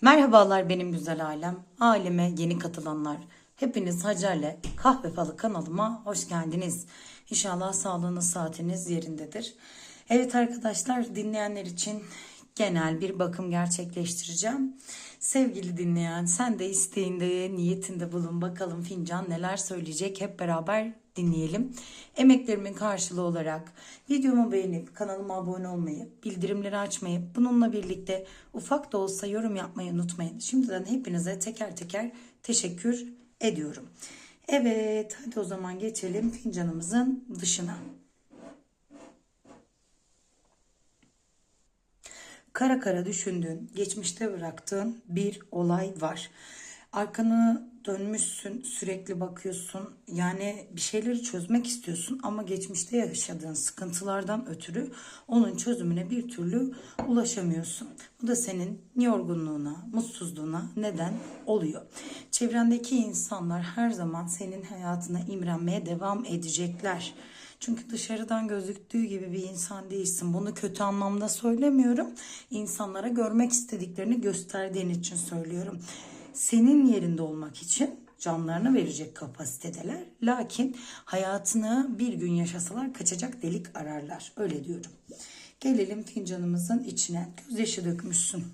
Merhabalar benim güzel ailem, aileme yeni katılanlar. Hepiniz Hacer'le Kahve Falı kanalıma hoş geldiniz. İnşallah sağlığınız saatiniz yerindedir. Evet arkadaşlar dinleyenler için genel bir bakım gerçekleştireceğim. Sevgili dinleyen sen de isteğinde niyetinde bulun bakalım fincan neler söyleyecek hep beraber dinleyelim. Emeklerimin karşılığı olarak videomu beğenip kanalıma abone olmayı, bildirimleri açmayı, bununla birlikte ufak da olsa yorum yapmayı unutmayın. Şimdiden hepinize teker teker teşekkür ediyorum. Evet hadi o zaman geçelim fincanımızın dışına. Kara kara düşündüğün, geçmişte bıraktığın bir olay var. Arkanı dönmüşsün, sürekli bakıyorsun. Yani bir şeyleri çözmek istiyorsun ama geçmişte yaşadığın sıkıntılardan ötürü onun çözümüne bir türlü ulaşamıyorsun. Bu da senin yorgunluğuna, mutsuzluğuna neden oluyor. Çevrendeki insanlar her zaman senin hayatına imrenmeye devam edecekler. Çünkü dışarıdan gözüktüğü gibi bir insan değilsin. Bunu kötü anlamda söylemiyorum. İnsanlara görmek istediklerini gösterdiğin için söylüyorum. Senin yerinde olmak için canlarını verecek kapasitedeler. Lakin hayatını bir gün yaşasalar kaçacak delik ararlar. Öyle diyorum. Gelelim fincanımızın içine. Gözyaşı dökmüşsün.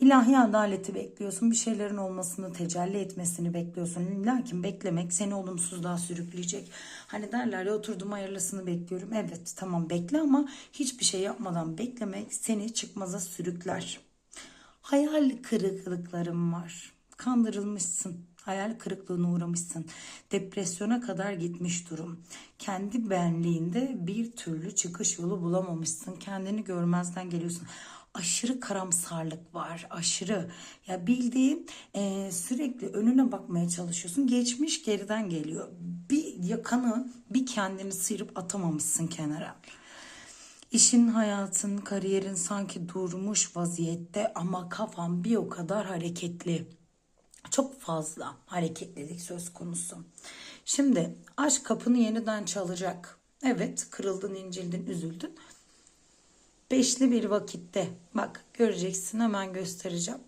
İlahi adaleti bekliyorsun. Bir şeylerin olmasını, tecelli etmesini bekliyorsun. Lakin beklemek seni olumsuzluğa sürükleyecek. Hani derler ya oturdum hayırlısını bekliyorum. Evet tamam bekle ama hiçbir şey yapmadan beklemek seni çıkmaza sürükler. Hayal kırıklıklarım var. Kandırılmışsın. Hayal kırıklığına uğramışsın. Depresyona kadar gitmiş durum. Kendi benliğinde bir türlü çıkış yolu bulamamışsın. Kendini görmezden geliyorsun aşırı karamsarlık var aşırı ya bildiğim e, sürekli önüne bakmaya çalışıyorsun geçmiş geriden geliyor bir yakanı bir kendini sıyırıp atamamışsın kenara İşin hayatın kariyerin sanki durmuş vaziyette ama kafan bir o kadar hareketli. Çok fazla hareketlilik söz konusu. Şimdi aşk kapını yeniden çalacak. Evet kırıldın incildin üzüldün. Beşli bir vakitte. Bak göreceksin hemen göstereceğim.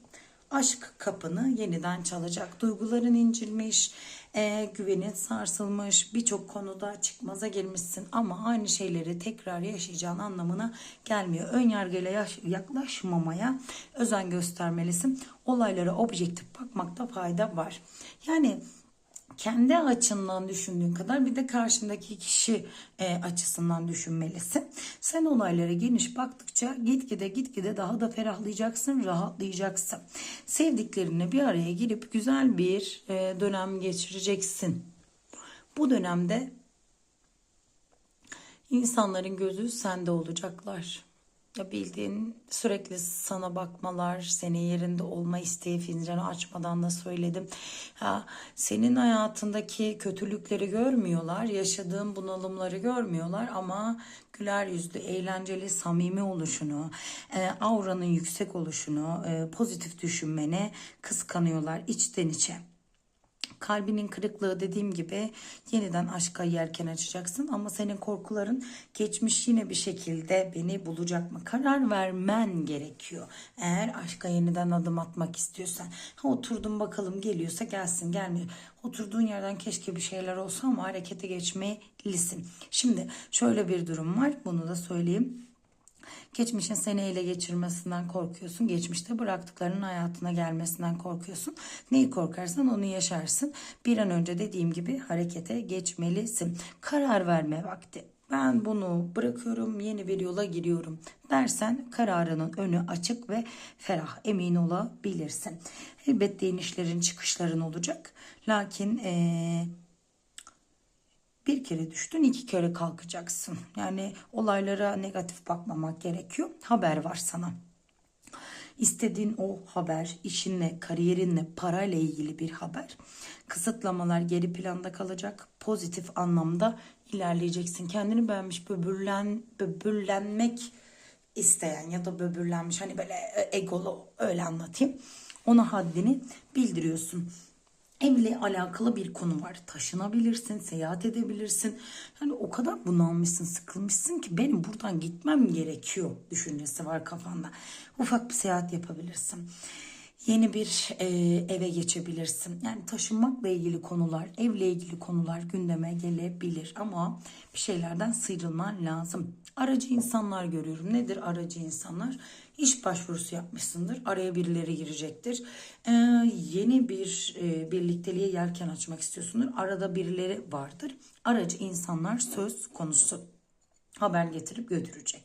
Aşk kapını yeniden çalacak. Duyguların incilmiş, e, güvenin sarsılmış, birçok konuda çıkmaza girmişsin ama aynı şeyleri tekrar yaşayacağın anlamına gelmiyor. Ön yargıyla yaklaşmamaya özen göstermelisin. Olaylara objektif bakmakta fayda var. Yani kendi açından düşündüğün kadar bir de karşındaki kişi e, açısından düşünmelisin. Sen olaylara geniş baktıkça gitgide gitgide daha da ferahlayacaksın, rahatlayacaksın. Sevdiklerinle bir araya girip güzel bir e, dönem geçireceksin. Bu dönemde insanların gözü sende olacaklar. Ya bildiğin sürekli sana bakmalar, senin yerinde olma isteği fincanı açmadan da söyledim. Ha, senin hayatındaki kötülükleri görmüyorlar, yaşadığın bunalımları görmüyorlar ama güler yüzlü, eğlenceli, samimi oluşunu, e, auranın yüksek oluşunu, e, pozitif düşünmeni kıskanıyorlar içten içe kalbinin kırıklığı dediğim gibi yeniden aşka yelken açacaksın ama senin korkuların geçmiş yine bir şekilde beni bulacak mı? Karar vermen gerekiyor. Eğer aşka yeniden adım atmak istiyorsan. Ha oturdum bakalım geliyorsa gelsin gelmiyor. Oturduğun yerden keşke bir şeyler olsa ama harekete geçmelisin. Şimdi şöyle bir durum var bunu da söyleyeyim. Geçmişin seni ele geçirmesinden korkuyorsun. Geçmişte bıraktıklarının hayatına gelmesinden korkuyorsun. Neyi korkarsan onu yaşarsın. Bir an önce dediğim gibi harekete geçmelisin. Karar verme vakti. Ben bunu bırakıyorum, yeni bir yola giriyorum dersen kararının önü açık ve ferah, emin olabilirsin. Elbette inişlerin, çıkışların olacak. Lakin ee, bir kere düştün iki kere kalkacaksın. Yani olaylara negatif bakmamak gerekiyor. Haber var sana. İstediğin o haber, işinle, kariyerinle, parayla ilgili bir haber. Kısıtlamalar geri planda kalacak. Pozitif anlamda ilerleyeceksin. Kendini beğenmiş, böbürlen, böbürlenmek isteyen ya da böbürlenmiş hani böyle egolu öyle anlatayım. Ona haddini bildiriyorsun. Evle alakalı bir konu var. Taşınabilirsin, seyahat edebilirsin. Yani o kadar bunalmışsın, sıkılmışsın ki benim buradan gitmem gerekiyor düşüncesi var kafanda. Ufak bir seyahat yapabilirsin. Yeni bir e, eve geçebilirsin. Yani taşınmakla ilgili konular, evle ilgili konular gündeme gelebilir ama bir şeylerden sıyrılman lazım. Aracı insanlar görüyorum. Nedir aracı insanlar? İş başvurusu yapmışsındır. Araya birileri girecektir. Ee, yeni bir e, birlikteliğe yelken açmak istiyorsundur. Arada birileri vardır. Aracı insanlar söz konusu. Haber getirip götürecek.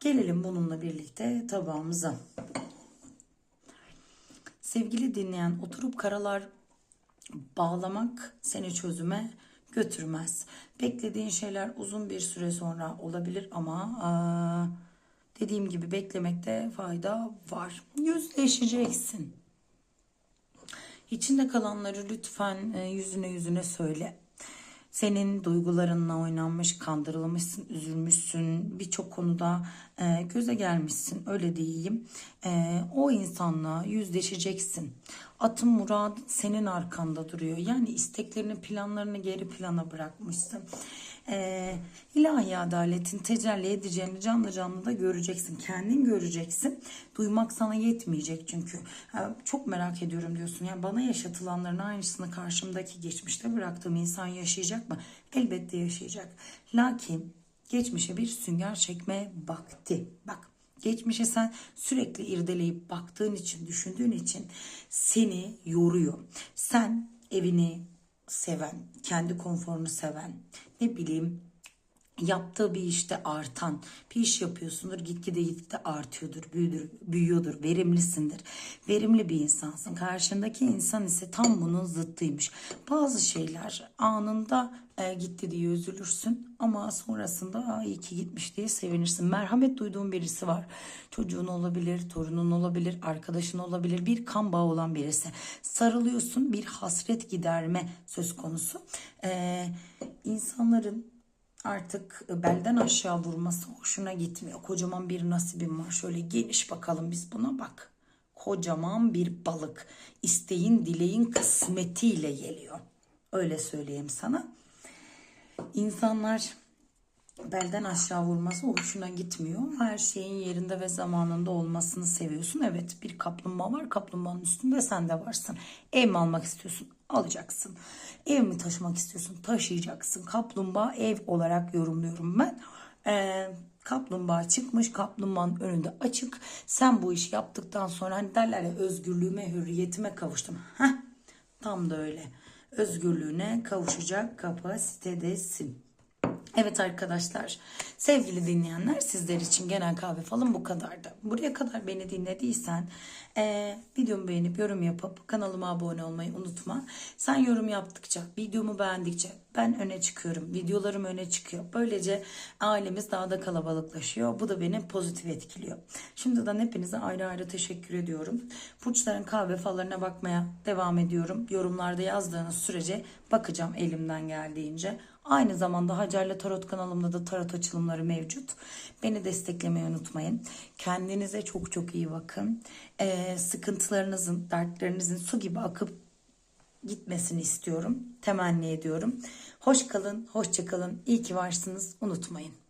Gelelim bununla birlikte tabağımıza. Sevgili dinleyen oturup karalar bağlamak seni çözüme götürmez. Beklediğin şeyler uzun bir süre sonra olabilir ama aa, dediğim gibi beklemekte fayda var. Yüzleşeceksin. İçinde kalanları lütfen e, yüzüne yüzüne söyle. Senin duygularınla oynanmış, kandırılmışsın, üzülmüşsün, birçok konuda e, göze gelmişsin, öyle diyeyim. E, o insanla yüzleşeceksin. Atın murad senin arkanda duruyor. Yani isteklerini, planlarını geri plana bırakmışsın. E, ilahi adaletin tecelli edeceğini canlı canlı da göreceksin. Kendin göreceksin. Duymak sana yetmeyecek çünkü. Ha, çok merak ediyorum diyorsun. Yani bana yaşatılanların aynısını karşımdaki geçmişte bıraktığım insan yaşayacak mı? Elbette yaşayacak. Lakin geçmişe bir sünger çekme vakti. Bak geçmişe sen sürekli irdeleyip baktığın için, düşündüğün için seni yoruyor. Sen evini seven, kendi konforunu seven, ne bileyim yaptığı bir işte artan bir iş yapıyorsundur gitgide gitgide artıyordur büyüdür, büyüyordur verimlisindir. Verimli bir insansın. Karşındaki insan ise tam bunun zıttıymış. Bazı şeyler anında e, gitti diye üzülürsün ama sonrasında iyi ki gitmiş diye sevinirsin. Merhamet duyduğun birisi var. Çocuğun olabilir torunun olabilir arkadaşın olabilir bir kan bağı olan birisi. Sarılıyorsun bir hasret giderme söz konusu. Ee, insanların artık belden aşağı vurması hoşuna gitmiyor. Kocaman bir nasibim var. Şöyle geniş bakalım biz buna bak. Kocaman bir balık. İsteğin, dileğin kısmetiyle geliyor. Öyle söyleyeyim sana. İnsanlar belden aşağı vurması hoşuna gitmiyor. Her şeyin yerinde ve zamanında olmasını seviyorsun. Evet bir kaplumbağa var. Kaplumbağanın üstünde sen de varsın. Ev mi almak istiyorsun? Alacaksın. Ev mi taşımak istiyorsun? Taşıyacaksın. Kaplumbağa ev olarak yorumluyorum ben. Ee, kaplumbağa çıkmış. Kaplumbağanın önünde açık. Sen bu işi yaptıktan sonra hani derler ya özgürlüğüme, hürriyetime kavuştum. Heh, tam da öyle. Özgürlüğüne kavuşacak kapasitedesin. Evet arkadaşlar, sevgili dinleyenler sizler için genel kahve falan bu kadardı. Buraya kadar beni dinlediysen e, videomu beğenip yorum yapıp kanalıma abone olmayı unutma. Sen yorum yaptıkça, videomu beğendikçe ben öne çıkıyorum, videolarım öne çıkıyor. Böylece ailemiz daha da kalabalıklaşıyor. Bu da beni pozitif etkiliyor. Şimdiden hepinize ayrı ayrı teşekkür ediyorum. Burçların kahve fallarına bakmaya devam ediyorum. Yorumlarda yazdığınız sürece bakacağım elimden geldiğince. Aynı zamanda Hacer'le Tarot kanalımda da tarot açılımları mevcut. Beni desteklemeyi unutmayın. Kendinize çok çok iyi bakın. Ee, sıkıntılarınızın, dertlerinizin su gibi akıp gitmesini istiyorum. Temenni ediyorum. Hoş kalın, hoşça kalın. İyi ki varsınız. Unutmayın.